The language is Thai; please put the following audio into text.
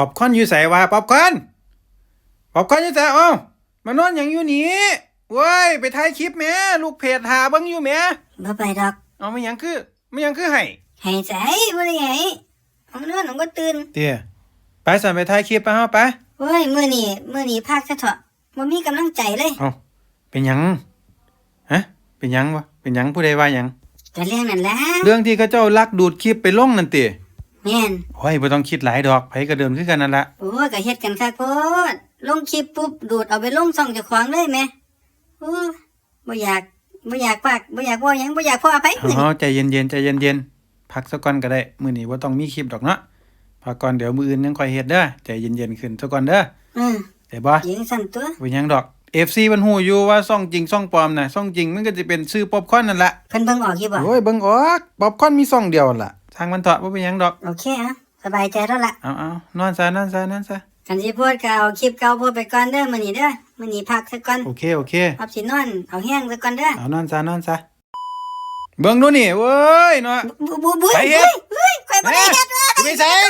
ป๊อปคอร์นอยู่ไสวะป๊อปคอร์นป๊อปคอร์นอยู่ไสเอ้ามานอนหยังอยู่นี่เว้ยไปถ่ายคลิปแหม่ลูกเพจหาเบิ่งอยู่แหม่บ่ไปดอกเอาไม่หยังคือไม่หยังคือให้ให้ใจบ่ได้ให้เอานอนหนูก็ตื่นเตี้ยไปสั่นไปถ่ายคลิปไปเฮาไปโอ้ยมื้อนี้มื้อนี้พักซะเถอะบ่มีกำลังใจเลยเอาเป็นหยังฮะเป็นหยังวะเป็นหยังผู้ใดว่าหยังก็เรื่องนั้นแหละเรื่องที่เขาเจ้าลักดูดคลิปไปลงนั่นติ แม่นโอ้ยบ่ต้องคิดหลายดอกไผก็เดิมคือกันนั่นละโอ้ยก็เฮ็ดกันคักโพดลงคลิปปุ๊บดูดเอาไปลงช่องเจ้าของเลยแหม่โอ้ยบ่อยากบ่อยากปากบ่อยากเว่าหยังบ่อยากพอไปมื้อเฮานี้ใจเย็นๆใจเย็นๆพักสักก่อนก็ได้มื้อนี้บ่ต้องมีคลิปดอกเนาะพักก่อนเดี๋ยวมื้ออื่นยังค่อยเฮ็ดเด้อใจเย็นๆขึ้นซะก่อนเด้อเออได้บ่ ยิงสั่นตัวบ่หยังดอก FC มันฮู้อยู่ว่าซ่องจริงซ่องปลอมน่ะซ่องจริงมันก็สิเป็นชื่อป๊อปคอร์นนั่นล่ะเพิ่นเบิ่งออกอยู่บ่ โอ้ยเบิ่งออกป๊อปคอร์นมีซ่องเดียวนั่นล่ะทางมันเถาะบ่เป็นหยังดอก โอเคอะสบายใจแล้วล่ะเอาเอานอนซะนอนซะนอนซะคันสิโพดก็เอาคลิปเก่าโพดไปก่อนเด้อมื้อนี้เด้อมื้อนี้พักซะก่อนโอเคโอเค เอาสินอน เอาแห้งซะก่อนเด้อเอานอนซะนอนซะเบิ่งดูนี่เว้ยเนาะ บุบุบุไปเฮ็ดเฮ้ยข่อยบ่ได้เฮ็ดเด้อไปใส่ก็ได้